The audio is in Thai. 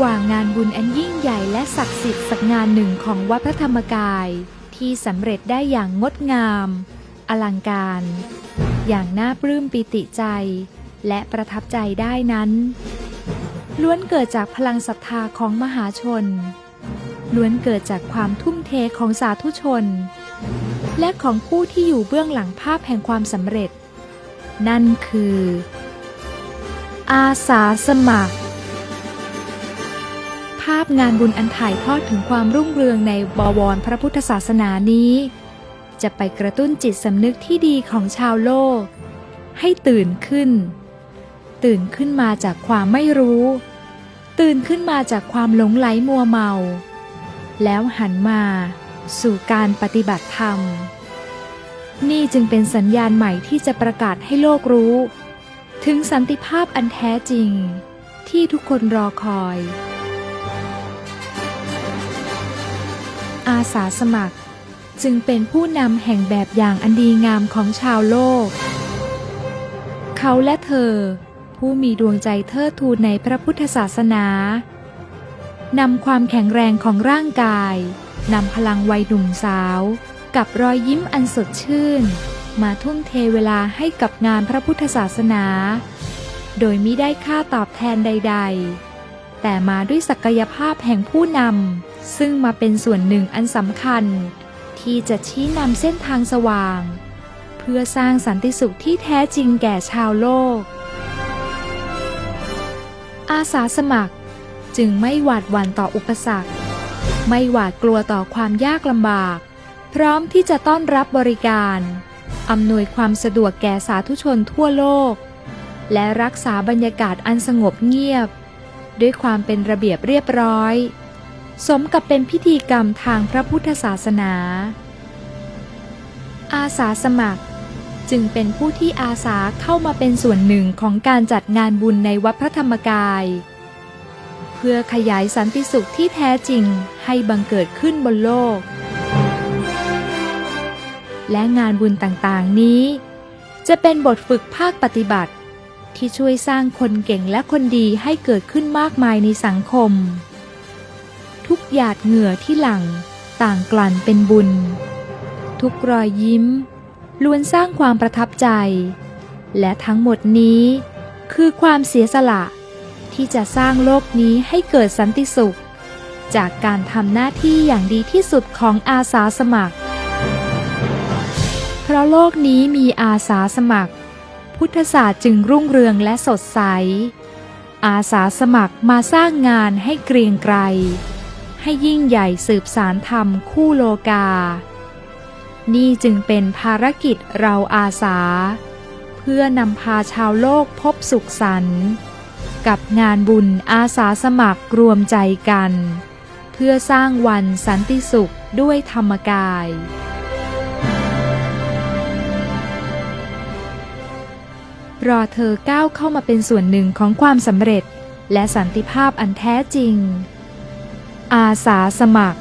กว่างานบุญอันยิ่งใหญ่และศักดิ์สิทธิ์สักงานหนึ่งของวัดพระธรรมกาย ที่สำเร็จได้อย่างงดงาม อลังการ อย่างน่าปลื้มปิติใจ และประทับใจได้นั้น ล้วนเกิดจากพลังศรัทธาของมหาชน ล้วนเกิดจากความทุ่มเทของสาธุชน และของผู้ที่อยู่เบื้องหลังภาพแห่งความสำเร็จ นั่นคือ อาสาสมัคราพงานบุญอันถ่ายทอดถึงความรุ่งเรืองในบวรพระพุทธศาสนานี้ จะไปกระตุ้นจิตสำนึกที่ดีของชาวโลก ให้ตื่นขึ้น ตื่นขึ้นมาจากความไม่รู้ ตื่นขึ้นมาจากความหลงไหลมัวเมา แล้วหันมาสู่การปฏิบัติธรรม นี่จึงเป็นสัญญาณใหม่ที่จะประกาศให้โลกรู้ ถึงสันติภาพอันแท้จริง ที่ทุกคนรอคอย อาสาสมัคร จึงเป็นผู้นำแห่งแบบอย่างอันดีงามของชาวโลก เขาและเธอ ผู้มีดวงใจเทิดทูนในพระพุทธศาสนานำความแข็งแรงของร่างกายนำพลังวัยหนุ่มสาว กับรอยยิ้มอันสดชื่น มาทุ่มเทเวลาให้กับงานพระพุทธศาสนา โดยมิได้ค่าตอบแทนใด ๆ แต่มาด้วยศักยภาพแห่งผู้นำ ซึ่งมาเป็นส่วนหนึ่งอันสำคัญ ที่จะชี้นำเส้นทางสว่าง เพื่อสร้างสันติสุขที่แท้จริงแก่ชาวโลก อาสาสมัครจึงไม่หวาดหวั่นต่ออุปสรรค ไม่หวาดกลัวต่อความยากลำบาก พร้อมที่จะต้อนรับบริการอำนวยความสะดวกแก่สาธุชนทั่วโลก และรักษาบรรยากาศอันสงบเงียบ ด้วยความเป็นระเบียบเรียบร้อย สมกับเป็นพิธีกรรมทางพระพุทธศาสนา อาสาสมัคร จึงเป็นผู้ที่อาสาเข้ามาเป็นส่วนหนึ่งของการจัดงานบุญในวัดพระธรรมกาย เพื่อขยายสันติสุขที่แท้จริงให้บังเกิดขึ้นบนโลก และงานบุญต่างๆนี้ จะเป็นบทฝึกภาคปฏิบัติ ที่ช่วยสร้างคนเก่งและคนดีให้เกิดขึ้นมากมายในสังคม ทุกหยาดเหงื่อที่หลั่งต่างกลั่นเป็นบุญ ทุกรอยยิ้ม ล้วนสร้างความประทับใจ และทั้งหมดนี้คือความเสียสละ ที่จะสร้างโลกนี้ให้เกิดสันติสุข จากการทำหน้าที่อย่างดีที่สุดของอาสาสมัคร เพราะโลกนี้มีอาสาสมัคร พุทธศาสตร์จึงรุ่งเรืองและสดใส อาสาสมัครมาสร้างงานให้เกรียงไกร ให้ยิ่งใหญ่สืบสารธรรมคู่โลกา นี่จึงเป็นภารกิจเราอาสา เพื่อนำพาชาวโลกพบสุขสันต์กับงานบุญอาสาสมัครรวมใจกัน เพื่อสร้างวันสันติสุขด้วยธรรมกายรอเธอก้าวเข้ามาเป็นส่วนหนึ่งของความสำเร็จ และสันติภาพอันแท้จริง อาสาสมัคร